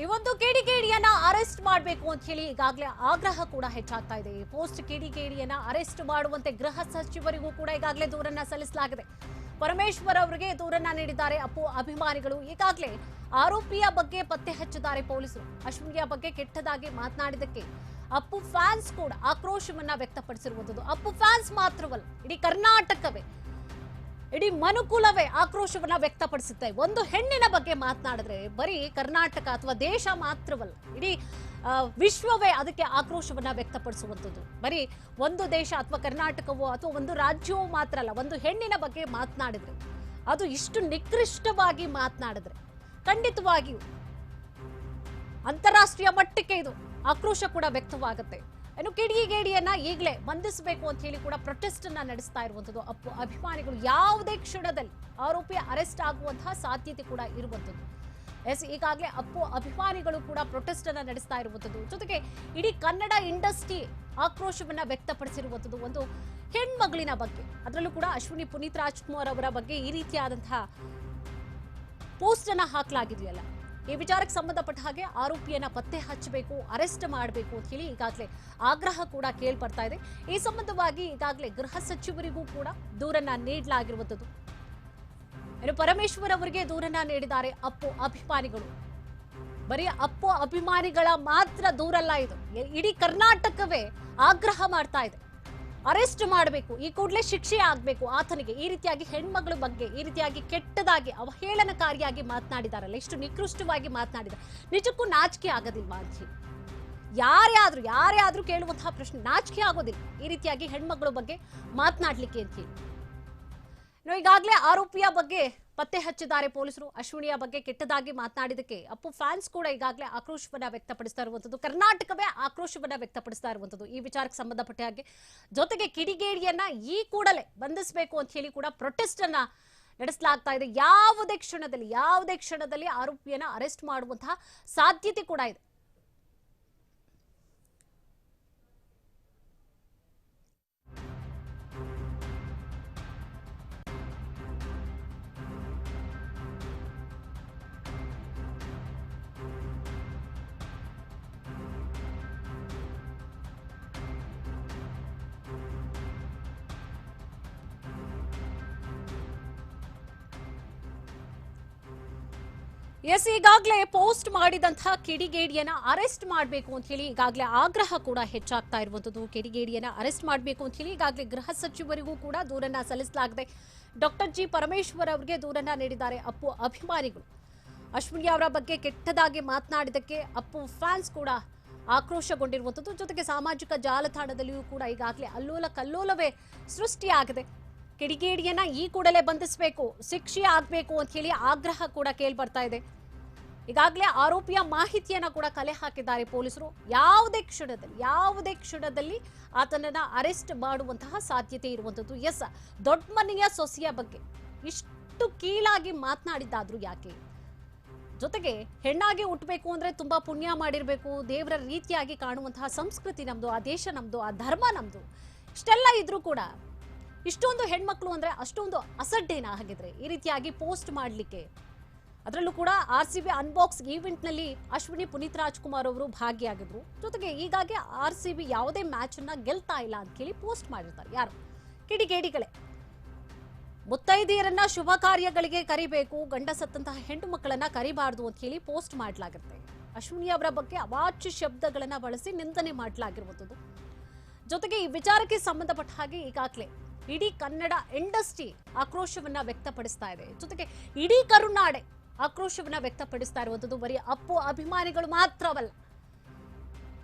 ಈ ಒಂದು ಕಿಡಿಗೇಡಿಯನ್ನ ಅರೆಸ್ಟ್ ಮಾಡಬೇಕು ಅಂತ ಹೇಳಿ ಈಗಾಗಲೇ ಆಗ್ರಹ ಕೂಡ ಹೆಚ್ಚಾಗ್ತಾ ಇದೆ. ಈ ಪೋಸ್ಟ್ ಕಿಡಿಗೇಡಿಯನ್ನ ಅರೆಸ್ಟ್ ಮಾಡುವಂತೆ ಗೃಹ ಸಚಿವರಿಗೂ ಕೂಡ ಈಗಾಗಲೇ ದೂರನ್ನ ಸಲ್ಲಿಸಲಾಗಿದೆ. ಪರಮೇಶ್ವರ್ ಅವರಿಗೆ ದೂರನ್ನ ನೀಡಿದ್ದಾರೆ. ಅಪ್ಪು ಅಭಿಮಾನಿಗಳು ಈಗಾಗಲೇ ಆರೋಪಿಯ ಬಗ್ಗೆ ಪತ್ತೆ ಹಚ್ಚಿದ್ದಾರೆ ಪೊಲೀಸರು. ಅಶ್ವಿನಿಯ ಬಗ್ಗೆ ಕೆಟ್ಟದಾಗಿ ಮಾತನಾಡಿದಕ್ಕೆ ಅಪ್ಪು ಫ್ಯಾನ್ಸ್ ಕೂಡ ಆಕ್ರೋಶವನ್ನ ವ್ಯಕ್ತಪಡಿಸಿರುವಂಥದ್ದು. ಅಪ್ಪು ಫ್ಯಾನ್ಸ್ ಮಾತ್ರವಲ್ಲ, ಇಡೀ ಕರ್ನಾಟಕವೇ ಇಡೀ ಮನುಕುಲವೇ ಆಕ್ರೋಶವನ್ನ ವ್ಯಕ್ತಪಡಿಸುತ್ತೆ. ಒಂದು ಹೆಣ್ಣಿನ ಬಗ್ಗೆ ಮಾತನಾಡಿದ್ರೆ ಬರೀ ಕರ್ನಾಟಕ ಅಥವಾ ದೇಶ ಮಾತ್ರವಲ್ಲ, ಇಡೀ ವಿಶ್ವವೇ ಅದಕ್ಕೆ ಆಕ್ರೋಶವನ್ನ ವ್ಯಕ್ತಪಡಿಸುವಂಥದ್ದು. ಬರೀ ಒಂದು ದೇಶ ಅಥವಾ ಕರ್ನಾಟಕವೋ ಅಥವಾ ಒಂದು ರಾಜ್ಯವೋ ಮಾತ್ರ ಅಲ್ಲ, ಒಂದು ಹೆಣ್ಣಿನ ಬಗ್ಗೆ ಮಾತನಾಡಿದ್ರೆ, ಅದು ಇಷ್ಟು ನಿಕೃಷ್ಟವಾಗಿ ಮಾತನಾಡಿದ್ರೆ, ಖಂಡಿತವಾಗಿಯೂ ಅಂತಾರಾಷ್ಟ್ರೀಯ ಮಟ್ಟಕ್ಕೆ ಇದು ಆಕ್ರೋಶ ಕೂಡ ವ್ಯಕ್ತವಾಗುತ್ತೆ. ಇನ್ನು ಕಿಡಿಗೇಡಿಯನ್ನ ಈಗಲೇ ಬಂಧಿಸಬೇಕು ಅಂತ ಹೇಳಿ ಕೂಡ ಪ್ರೊಟೆಸ್ಟ್ ಅನ್ನ ನಡೆಸ್ತಾ ಇರುವಂತದ್ದು ಅಭಿಮಾನಿಗಳು ಯಾವುದೇ ಕ್ಷಣದಲ್ಲಿ ಆರೋಪಿ ಅರೆಸ್ಟ್ ಆಗುವಂತಹ ಸಾಧ್ಯತೆ ಕೂಡ ಇರುವಂತದ್ದು ಎಸ್, ಈಗಾಗಲೇ ಅಪ್ಪು ಅಭಿಮಾನಿಗಳು ಕೂಡ ಪ್ರೊಟೆಸ್ಟ್ ಅನ್ನ ನಡೆಸ್ತಾ ಇರುವಂತದ್ದು ಜೊತೆಗೆ ಇಡೀ ಕನ್ನಡ ಇಂಡಸ್ಟ್ರಿ ಆಕ್ರೋಶವನ್ನ ವ್ಯಕ್ತಪಡಿಸಿರುವಂತದ್ದು ಒಂದು ಹೆಣ್ಮಗಳಿನ ಬಗ್ಗೆ. ಅದರಲ್ಲೂ ಕೂಡ ಅಶ್ವಿನಿ ಪುನೀತ್ ರಾಜ್ಕುಮಾರ್ ಅವರ ಬಗ್ಗೆ ಈ ರೀತಿಯಾದಂತಹ ಪೋಸ್ಟ್ ಅನ್ನ ಹಾಕಲಾಗಿದೆಯಲ್ಲ. ಈ ವಿಚಾರಕ್ಕೆ ಸಂಬಂಧಪಟ್ಟ ಹಾಗೆ ಆರೋಪಿಯನ್ನ ಪತ್ತೆ ಹಚ್ಚಬೇಕು, ಅರೆಸ್ಟ್ ಮಾಡಬೇಕು ಅಂತ ಹೇಳಿ ಈಗಾಗಲೇ ಆಗ್ರಹ ಕೂಡ ಕೇಳ್ಬರ್ತಾ ಇದೆ. ಈ ಸಂಬಂಧವಾಗಿ ಈಗಾಗಲೇ ಗೃಹ ಸಚಿವರಿಗೂ ಕೂಡ ದೂರನ್ನ ನೀಡಲಾಗಿರುವಂತದ್ದು ಇನ್ನು ಪರಮೇಶ್ವರ್ ಅವರಿಗೆ ದೂರನ್ನ ನೀಡಿದ್ದಾರೆ ಅಪ್ಪು ಅಭಿಮಾನಿಗಳು. ಬರೀ ಅಪ್ಪು ಅಭಿಮಾನಿಗಳ ಮಾತ್ರ ದೂರಲ್ಲ ಇದು. ಇಡೀ ಕರ್ನಾಟಕವೇ ಆಗ್ರಹ ಮಾಡ್ತಾ ಇದೆ. ಅರೆಸ್ಟ್ ಮಾಡಬೇಕು, ಈ ಕೂಡಲೇ ಶಿಕ್ಷೆ ಆಗಬೇಕು ಆತನಿಗೆ. ಈ ರೀತಿಯಾಗಿ ಹೆಣ್ಮಗಳ ಬಗ್ಗೆ, ಈ ರೀತಿಯಾಗಿ ಕೆಟ್ಟದಾಗಿ ಅವಹೇಳನಕಾರಿಯಾಗಿ ಮಾತನಾಡಿದಾರಲ್ಲ, ಇಷ್ಟು ನಿಕೃಷ್ಟವಾಗಿ ಮಾತನಾಡಿದ ನಿಜಕ್ಕೂ ನಾಚಿಕೆ ಆಗೋದಿಲ್ವಾ ಹೇಳಿ ಯಾರೇ ಆದ್ರೂ ಕೇಳುವಂತಹ ಪ್ರಶ್ನೆ ನಾಚಿಕೆ ಆಗೋದಿಲ್ಲ. ಈ ರೀತಿಯಾಗಿ ಹೆಣ್ಮಗಳ ಬಗ್ಗೆ ಮಾತನಾಡ್ಲಿಕ್ಕೆ ಅಂತ ಹೇಳಿ ಈಗಾಗಲೇ ಆರೋಪಿಯ ಬಗ್ಗೆ ಪತ್ತೆ ಹಚ್ಚಿದ್ದಾರೆ ಪೊಲೀಸರು. ಅಶ್ವಿನಿಯ ಬಗ್ಗೆ ಕೆಟ್ಟದಾಗಿ ಮಾತನಾಡಿದಕ್ಕೆ ಅಪ್ಪು ಫ್ಯಾನ್ಸ್ ಕೂಡ ಈಗಾಗಲೇ ಆಕ್ರೋಶವನ್ನ ವ್ಯಕ್ತಪಡಿಸ್ತಾ ಇರುವಂತದ್ದು ಕರ್ನಾಟಕವೇ ಆಕ್ರೋಶವನ್ನ ವ್ಯಕ್ತಪಡಿಸ್ತಾ ಇರುವಂತದ್ದು ಈ ವಿಚಾರಕ್ಕೆ ಸಂಬಂಧಪಟ್ಟ ಹಾಗೆ. ಜೊತೆಗೆ ಕಿಡಿಗೇಡಿಯನ್ನ ಈ ಕೂಡಲೇ ಬಂಧಿಸಬೇಕು ಅಂತ ಹೇಳಿ ಕೂಡ ಪ್ರೊಟೆಸ್ಟ್ ಅನ್ನ ನಡೆಸಲಾಗ್ತಾ ಇದೆ. ಯಾವುದೇ ಕ್ಷಣದಲ್ಲಿ ಯಾವುದೇ ಕ್ಷಣದಲ್ಲಿ ಆರೋಪಿಯನ್ನ ಅರೆಸ್ಟ್ ಮಾಡುವಂತಹ ಸಾಧ್ಯತೆ ಕೂಡ ಇದೆ. ಎಸ್ ಈಗಾಗಲೇ ಪೋಸ್ಟ್ ಮಾಡಿದಂತಹ ಕಿಡಿಗೇಡಿಯನ್ನ ಅರೆಸ್ಟ್ ಮಾಡಬೇಕು ಅಂತ ಹೇಳಿ ಈಗಾಗಲೇ ಆಗ್ರಹ ಕೂಡ ಹೆಚ್ಚಾಗ್ತಾ ಇರುವಂತದ್ದು ಕಿಡಿಗೇಡಿಯನ್ನ ಅರೆಸ್ಟ್ ಮಾಡಬೇಕು ಅಂತ ಹೇಳಿ ಈಗಾಗಲೇ ಗೃಹ ಸಚಿವರಿಗೂ ಕೂಡ ದೂರನ್ನ ಸಲ್ಲಿಸಲಾಗಿದೆ. ಡಾಕ್ಟರ್ ಜಿ ಪರಮೇಶ್ವರ್ ಅವರಿಗೆ ದೂರನ್ನ ನೀಡಿದ್ದಾರೆ ಅಪ್ಪು ಅಭಿಮಾನಿಗಳು. ಅಶ್ವಿನಿ ಅವರ ಬಗ್ಗೆ ಕೆಟ್ಟದಾಗಿ ಮಾತನಾಡಿದಕ್ಕೆ ಅಪ್ಪು ಫ್ಯಾನ್ಸ್ ಕೂಡ ಆಕ್ರೋಶಗೊಂಡಿರುವಂಥದ್ದು. ಜೊತೆಗೆ ಸಾಮಾಜಿಕ ಜಾಲತಾಣದಲ್ಲಿಯೂ ಕೂಡ ಈಗಾಗಲೇ ಅಲ್ಲೋಲ ಕಲ್ಲೋಲವೇ ಸೃಷ್ಟಿಯಾಗಿದೆ. ಕಿಡಿಗೇಡಿಯನ್ನ ಈ ಕೂಡಲೇ ಬಂಧಿಸಬೇಕು, ಶಿಕ್ಷೆ ಆಗಬೇಕು ಅಂತ ಹೇಳಿ ಆಗ್ರಹ ಕೂಡ ಕೇಳ್ಬರ್ತಾ ಇದೆ. ಈಗಾಗಲೇ ಆರೋಪಿಯ ಮಾಹಿತಿಯನ್ನ ಕೂಡ ಕಲೆ ಹಾಕಿದ್ದಾರೆ ಪೊಲೀಸರು. ಯಾವುದೇ ಕ್ಷಣದಲ್ಲಿ ಯಾವುದೇ ಕ್ಷಣದಲ್ಲಿ ಆತನನ್ನ ಅರೆಸ್ಟ್ ಮಾಡುವಂತಹ ಸಾಧ್ಯತೆ ಇರುವಂಥದ್ದು. ಎಸ್ ದೊಡ್ಡ ಮನೆಯ ಸೊಸೆಯ ಬಗ್ಗೆ ಇಷ್ಟು ಕೀಳಾಗಿ ಮಾತನಾಡಿದ್ದಾದ್ರೂ ಯಾಕೆ? ಜೊತೆಗೆ ಹೆಣ್ಣಾಗಿ ಹುಟ್ಟಬೇಕು ಅಂದ್ರೆ ತುಂಬಾ ಪುಣ್ಯ ಮಾಡಿರ್ಬೇಕು. ದೇವರ ರೀತಿಯಾಗಿ ಕಾಣುವಂತಹ ಸಂಸ್ಕೃತಿ ನಮ್ದು, ಆ ದೇಶ ನಮ್ದು, ಆ ಧರ್ಮ ನಮ್ದು. ಇಷ್ಟೆಲ್ಲ ಇದ್ರೂ ಕೂಡ ಇಷ್ಟೊಂದು ಹೆಣ್ಮಕ್ಳು ಅಂದ್ರೆ ಅಷ್ಟೊಂದು ಅಸಡ್ಡೆನ ಹಾಗಿದ್ರೆ? ಈ ರೀತಿಯಾಗಿ ಪೋಸ್ಟ್ ಮಾಡಲಿಕ್ಕೆ ಅದರಲ್ಲೂ ಕೂಡ ಆರ್ ಸಿ ಬಿ ಅನ್ಬಾಕ್ಸ್ ಈವೆಂಟ್ನಲ್ಲಿ ಅಶ್ವಿನಿ ಪುನೀತ್ ರಾಜ್ಕುಮಾರ್ ಅವರು ಭಾಗಿಯಾಗಿದ್ರು. ಜೊತೆಗೆ ಹೀಗಾಗಿ ಆರ್ ಸಿ ಬಿ ಯಾವುದೇ ಮ್ಯಾಚ್ ಅನ್ನ ಗೆಲ್ತಾ ಇಲ್ಲ ಅಂತ ಕೇಳಿ ಪೋಸ್ಟ್ ಮಾಡಿರ್ತಾರೆ. ಯಾರು? ಕಿಡಿಗೇಡಿಗಳೇ. ಮುತ್ತೈದೆಯರನ್ನ ಶುಭ ಕಾರ್ಯಗಳಿಗೆ ಕರಿಬೇಕು ಗಂಡ ಸತ್ತಂತಹ ಹೆಣ್ಣು ಮಕ್ಕಳನ್ನ ಕರಿಬಾರ್ದು ಅಂತ ಹೇಳಿ ಪೋಸ್ಟ್ ಮಾಡಲಾಗುತ್ತೆ ಅಶ್ವಿನಿ ಅವರ ಬಗ್ಗೆ ಅವಾಚ್ಯ ಶಬ್ದಗಳನ್ನ ಬಳಸಿ ನಿಂದನೆ ಮಾಡಲಾಗಿರುವಂಥದ್ದು. ಜೊತೆಗೆ ಈ ವಿಚಾರಕ್ಕೆ ಸಂಬಂಧಪಟ್ಟ ಹಾಗೆ ಈಗಾಗಲೇ ಇಡೀ ಕನ್ನಡ ಇಂಡಸ್ಟ್ರಿ ಆಕ್ರೋಶವನ್ನ ವ್ಯಕ್ತಪಡಿಸ್ತಾ ಇದೆ. ಜೊತೆಗೆ ಇಡೀ ಕರುನಾಡೆ ಆಕ್ರೋಶವನ್ನ ವ್ಯಕ್ತಪಡಿಸ್ತಾ ಇರುವಂಥದ್ದು. ಬರೀ ಅಪ್ಪು ಅಭಿಮಾನಿಗಳು ಮಾತ್ರವಲ್ಲ,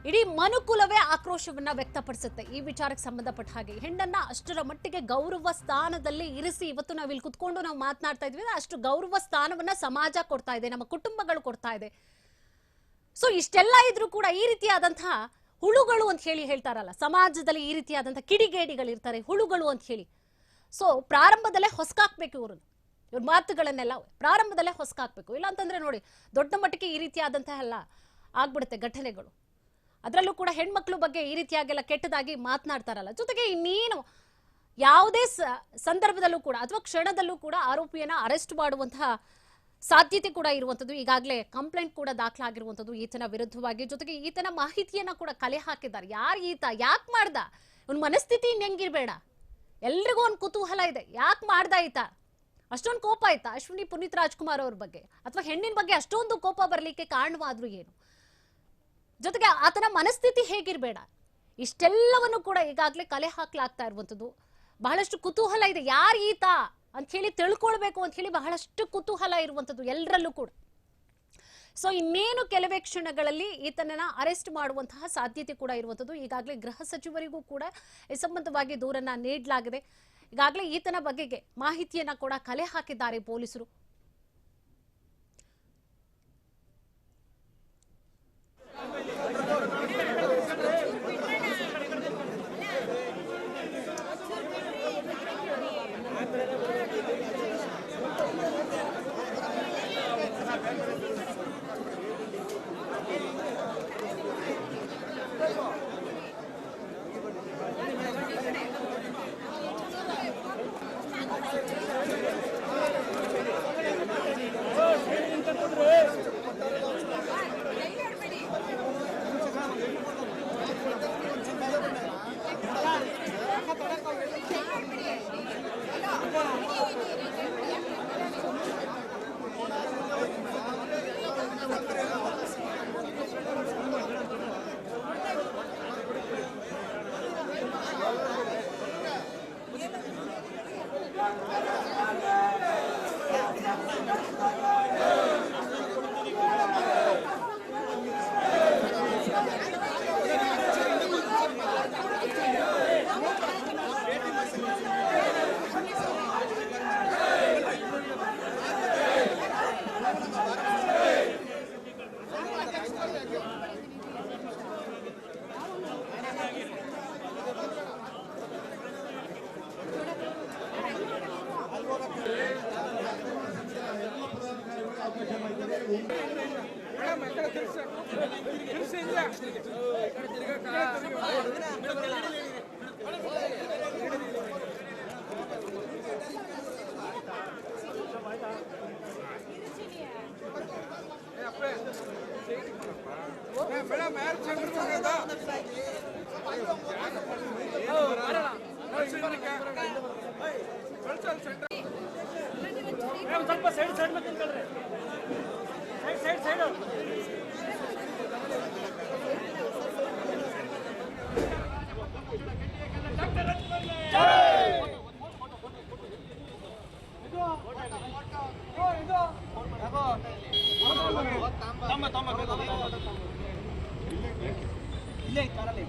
ಇಡೀ ಮನುಕುಲವೇ ಆಕ್ರೋಶವನ್ನ ವ್ಯಕ್ತಪಡಿಸುತ್ತೆ. ಈ ವಿಚಾರಕ್ಕೆ ಸಂಬಂಧಪಟ್ಟ ಹಾಗೆ ಹೆಣ್ಣನ್ನ ಅಷ್ಟರ ಮಟ್ಟಿಗೆ ಗೌರವ ಸ್ಥಾನದಲ್ಲಿ ಇರಿಸಿ ಇವತ್ತು ನಾವು ಇಲ್ಲಿ ಕುತ್ಕೊಂಡು ನಾವು ಮಾತನಾಡ್ತಾ ಇದ್ವಿ. ಅಷ್ಟು ಗೌರವ ಸ್ಥಾನವನ್ನ ಸಮಾಜ ಕೊಡ್ತಾ ಇದೆ, ನಮ್ಮ ಕುಟುಂಬಗಳು ಕೊಡ್ತಾ ಇದೆ. ಸೊ ಇಷ್ಟೆಲ್ಲ ಇದ್ರೂ ಕೂಡ ಈ ರೀತಿಯಾದಂತಹ ಹುಳುಗಳು ಅಂತ ಹೇಳಿ ಹೇಳ್ತಾರಲ್ಲ, ಸಮಾಜದಲ್ಲಿ ಈ ರೀತಿಯಾದಂತಹ ಕಿಡಿಗೇಡಿಗಳು ಇರ್ತಾರೆ ಹುಳುಗಳು ಅಂತ ಹೇಳಿ. ಸೊ ಪ್ರಾರಂಭದಲ್ಲೇ ಹೊಸಕಾಕ್ಬೇಕು ಇವ್ರನ್ನ. ಇವ್ರ ಮಾತುಗಳನ್ನೆಲ್ಲ ಪ್ರಾರಂಭದಲ್ಲೇ ಹೊಸಕಾಕ್ಬೇಕು. ಇಲ್ಲ ಅಂತಂದ್ರೆ ನೋಡಿ, ದೊಡ್ಡ ಮಟ್ಟಕ್ಕೆ ಈ ರೀತಿಯಾದಂತಹ ಎಲ್ಲ ಆಗ್ಬಿಡುತ್ತೆ ಘಟನೆಗಳು. ಅದರಲ್ಲೂ ಕೂಡ ಹೆಣ್ಮಕ್ಳು ಬಗ್ಗೆ ಈ ರೀತಿಯಾಗೆಲ್ಲ ಕೆಟ್ಟದಾಗಿ ಮಾತನಾಡ್ತಾರಲ್ಲ. ಜೊತೆಗೆ ಇನ್ನೇನು ಯಾವುದೇ ಸಂದರ್ಭದಲ್ಲೂ ಕೂಡ ಅಥವಾ ಕ್ಷಣದಲ್ಲೂ ಕೂಡ ಆರೋಪಿಯನ್ನ ಅರೆಸ್ಟ್ ಮಾಡುವಂತಹ ಸಾಧ್ಯತೆ ಕೂಡ ಇರುವಂಥದ್ದು. ಈಗಾಗಲೇ ಕಂಪ್ಲೇಂಟ್ ಕೂಡ ದಾಖಲಾಗಿರುವಂಥದ್ದು ಈತನ ವಿರುದ್ಧವಾಗಿ. ಜೊತೆಗೆ ಈತನ ಮಾಹಿತಿಯನ್ನ ಕೂಡ ಕಲೆ ಹಾಕಿದ್ದಾರೆ. ಯಾರು ಈತ? ಯಾಕೆ ಮಾಡ್ದ? ಅವ್ನ ಮನಸ್ಥಿತಿ ಇನ್ ಹೆಂಗಿರ್ಬೇಡ? ಎಲ್ರಿಗೂ ಒಂದು ಕುತೂಹಲ ಇದೆ. ಯಾಕೆ ಮಾಡ್ದ ಈತ? ಅಷ್ಟೊಂದು ಕೋಪ ಆಯ್ತಾ? ಅಶ್ವಿನಿ ಪುನೀತ್ ರಾಜ್ಕುಮಾರ್ ಅವ್ರ ಬಗ್ಗೆ? ಅಥವಾ ಹೆಣ್ಣಿನ ಬಗ್ಗೆ ಅಷ್ಟೊಂದು ಕೋಪ ಬರಲಿಕ್ಕೆ ಕಾರಣವಾದ್ರು ಏನು? ಜೊತೆಗೆ ಆತನ ಮನಸ್ಥಿತಿ ಹೇಗಿರ್ಬೇಡ? ಇಷ್ಟೆಲ್ಲವನ್ನು ಕೂಡ ಈಗಾಗಲೇ ಕಲೆ ಹಾಕ್ಲಾಗ್ತಾ ಇರುವಂಥದ್ದು. ಬಹಳಷ್ಟು ಕುತೂಹಲ ಇದೆ. ಯಾರು ಈತ? ಅಂತ ಹೇಳಿ ತಿಳ್ಕೊಳ್ಬೇಕು ಅಂತ ಹೇಳಿ ಬಹಳಷ್ಟು ಕುತೂಹಲ ಇರುವಂಥದ್ದು ಎಲ್ಲರಲ್ಲೂ ಕೂಡ. ಸೊ ಇನ್ನೇನು ಕೆಲವೇ ಕ್ಷಣಗಳಲ್ಲಿ ಈತನನ್ನ ಅರೆಸ್ಟ್ ಮಾಡುವಂತಹ ಸಾಧ್ಯತೆ ಕೂಡ ಇರುವಂಥದ್ದು. ಈಗಾಗಲೇ ಗೃಹ ಸಚಿವರಿಗೂ ಕೂಡ ಈ ಸಂಬಂಧವಾಗಿ ದೂರನ್ನ ನೀಡಲಾಗಿದೆ. ಈಗಾಗಲೇ ಈತನ ಬಗೆಗೆ ಮಾಹಿತಿಯನ್ನ ಕೂಡ ಕಲೆ ಹಾಕಿದ್ದಾರೆ ಪೊಲೀಸರು. ಸ್ವಲ್ಪ ಸೈಡ್ ಸೈಡ್ ಮತ್ತೆ ನಿಂತ್ಕೊಳ್ರಿ ಸೈಡ್ ಸೈಡ್ ಸೈಡು ಇಲ್ಲೇ ಕಾರಲ್ಲಿ.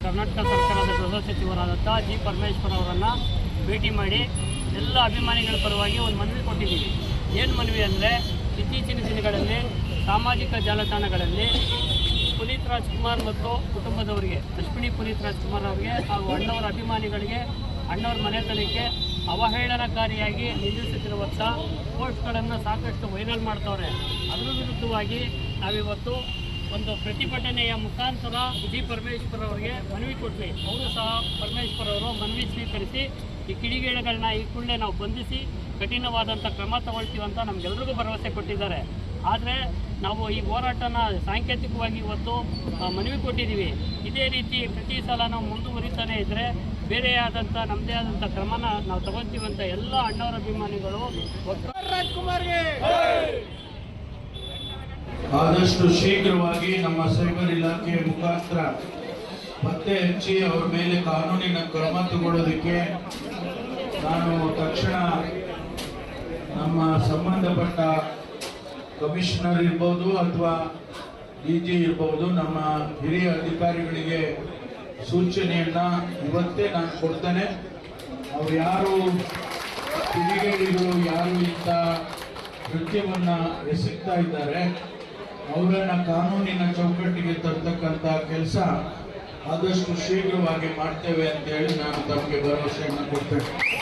ಕರ್ನಾಟಕ ಸರ್ಕಾರದ ಗೃಹ ಸಚಿವರಾದಂಥ ಜಿ ಪರಮೇಶ್ವರ್ ಅವರನ್ನು ಭೇಟಿ ಮಾಡಿ ಎಲ್ಲ ಅಭಿಮಾನಿಗಳ ಪರವಾಗಿ ಒಂದು ಮನವಿ ಕೊಟ್ಟಿದ್ದೀವಿ. ಏನು ಮನವಿ ಅಂದರೆ ಇತ್ತೀಚಿನ ದಿನಗಳಲ್ಲಿ ಸಾಮಾಜಿಕ ಜಾಲತಾಣಗಳಲ್ಲಿ ಪುನೀತ್ ರಾಜ್ಕುಮಾರ್ ಮತ್ತು ಕುಟುಂಬದವರಿಗೆ ಲಕ್ಷ್ಮಿಣಿ ಪುನೀತ್ ರಾಜ್ಕುಮಾರ್ ಅವರಿಗೆ ಹಾಗೂ ಅಣ್ಣವರ ಅಭಿಮಾನಿಗಳಿಗೆ ಅಣ್ಣವ್ರ ಮನೆತನಕ್ಕೆ ಅವಹೇಳನಕಾರಿಯಾಗಿ ನಿಲ್ಲಿಸುತ್ತಿರುವಂಥ ಪೋಸ್ಟ್ಗಳನ್ನು ಸಾಕಷ್ಟು ವೈರಲ್ ಮಾಡ್ತವ್ರೆ. ಅದರ ವಿರುದ್ಧವಾಗಿ ನಾವಿವತ್ತು ಒಂದು ಪ್ರತಿಭಟನೆಯ ಮುಖಾಂತರ ಜಿ ಪರಮೇಶ್ವರ್ ಅವರಿಗೆ ಮನವಿ ಕೊಟ್ವಿ. ಅವರು ಸಹ ಪರಮೇಶ್ವರ್ ಅವರು ಮನವಿ ಸ್ವೀಕರಿಸಿ ಈ ಕಿಡಿಗೇಡಿಗಳನ್ನ ಈ ಕೂಡಲೇ ನಾವು ಬಂಧಿಸಿ ಕಠಿಣವಾದಂಥ ಕ್ರಮ ತಗೊಳ್ತೀವಿ ಅಂತ ನಮಗೆಲ್ಲರಿಗೂ ಭರವಸೆ ಕೊಟ್ಟಿದ್ದಾರೆ. ಆದರೆ ನಾವು ಈ ಹೋರಾಟನ ಸಾಂಕೇತಿಕವಾಗಿ ಇವತ್ತು ಮನವಿ ಕೊಟ್ಟಿದ್ದೀವಿ. ಇದೇ ರೀತಿ ಪ್ರತಿ ಸಲ ನಾವು ಮುಂದುವರಿತಾನೆ ಇದ್ದರೆ ಬೇರೆಯಾದಂಥ ನಮ್ಮದೇ ಆದಂಥ ಕ್ರಮನ ನಾವು ತಗೊಳ್ತೀವಂತ ಎಲ್ಲ ಅಣ್ಣವರ ಅಭಿಮಾನಿಗಳು ಒಟ್ಟು ರಾಜ್ಕುಮಾರ್ಗೆ! ಆದಷ್ಟು ಶೀಘ್ರವಾಗಿ ನಮ್ಮ ಸೈಬರ್ ಇಲಾಖೆಯ ಮುಖಾಂತರ ಪತ್ತೆ ಹಚ್ಚಿ ಅವ್ರ ಮೇಲೆ ಕಾನೂನಿನ ಕ್ರಮ ತಗೊಳ್ಳೋದಕ್ಕೆ ನಾನು ತಕ್ಷಣ ನಮ್ಮ ಸಂಬಂಧಪಟ್ಟ ಕಮಿಷನರ್ ಇರ್ಬೋದು ಅಥವಾ ಡಿ ಜಿ ಇರ್ಬೋದು ನಮ್ಮ ಹಿರಿಯ ಅಧಿಕಾರಿಗಳಿಗೆ ಸೂಚನೆಯನ್ನ ಇವತ್ತೇ ನಾನು ಕೊಡ್ತೇನೆ. ಅವ್ರು ಯಾರು ಕಿಡಿಗೇಡಿಗಳು, ಯಾರು ಇಂಥ ಕೃತ್ಯವನ್ನ ಎಸಗ್ತಾ ಇದ್ದಾರೆ, ಅವರನ್ನ ಕಾನೂನಿನ ಚೌಕಟ್ಟಿಗೆ ತರ್ತಕ್ಕಂಥ ಕೆಲಸ ಆದಷ್ಟು ಶೀಘ್ರವಾಗಿ ಮಾಡ್ತೇವೆ ಅಂತ ಹೇಳಿ ನಾನು ತಮಗೆ ಭರವಸೆಯನ್ನು ಕೊಡ್ತೇನೆ.